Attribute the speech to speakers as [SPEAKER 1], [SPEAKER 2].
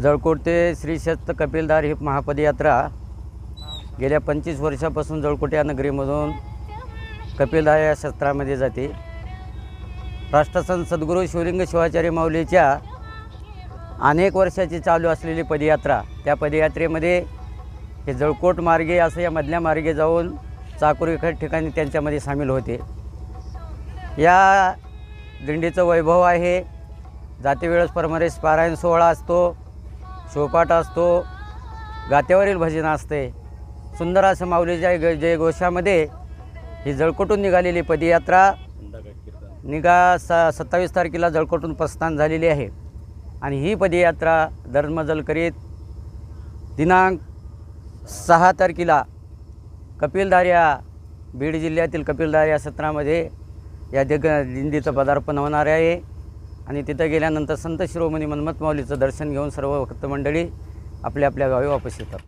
[SPEAKER 1] जळकोट ते श्री कपिलधार ही महापदयात्रा गेल्या पंचवीस वर्षापासून जळकोट या नगरीमधून कपिलधार या क्षेत्रामध्ये जाते. राष्ट्रसंत सद्गुरू शिवलिंग शिवाचार्य माऊलीच्या अनेक वर्षाची चालू असलेली पदयात्रा त्या पदयात्रेमध्ये हे जळकोट मार्गे असं या मधल्या मार्गे जाऊन चाकूर ठिकाणी त्यांच्यामध्ये सामील होते. या दिंडीचं वैभव आहे. जातीवेळेस परमरेस पारायण सोहळा असतो. शोपाट असतो गात्यावरील भजन असते. सुंदर असं माऊलीच्या ग जयघोषामध्ये ही जळकोटून निघालेली पदयात्रा निघा स सत्तावीस तारखेला जळकोटून प्रस्थान झालेली आहे. आणि ही पदयात्रा धर्मजल करीत दिनांक सहा तारखेला कपिलदार या बीड जिल्ह्यातील कपिलदार या सत्रामध्ये या दिग दिंडीचं पदार्पण होणार आहे. आणि तिथं गेल्यानंतर संत शिरोमणी मन्मथ माऊलीचं दर्शन घेऊन सर्व भक्तमंडळी आपल्या आपल्या गावी वापस येतात.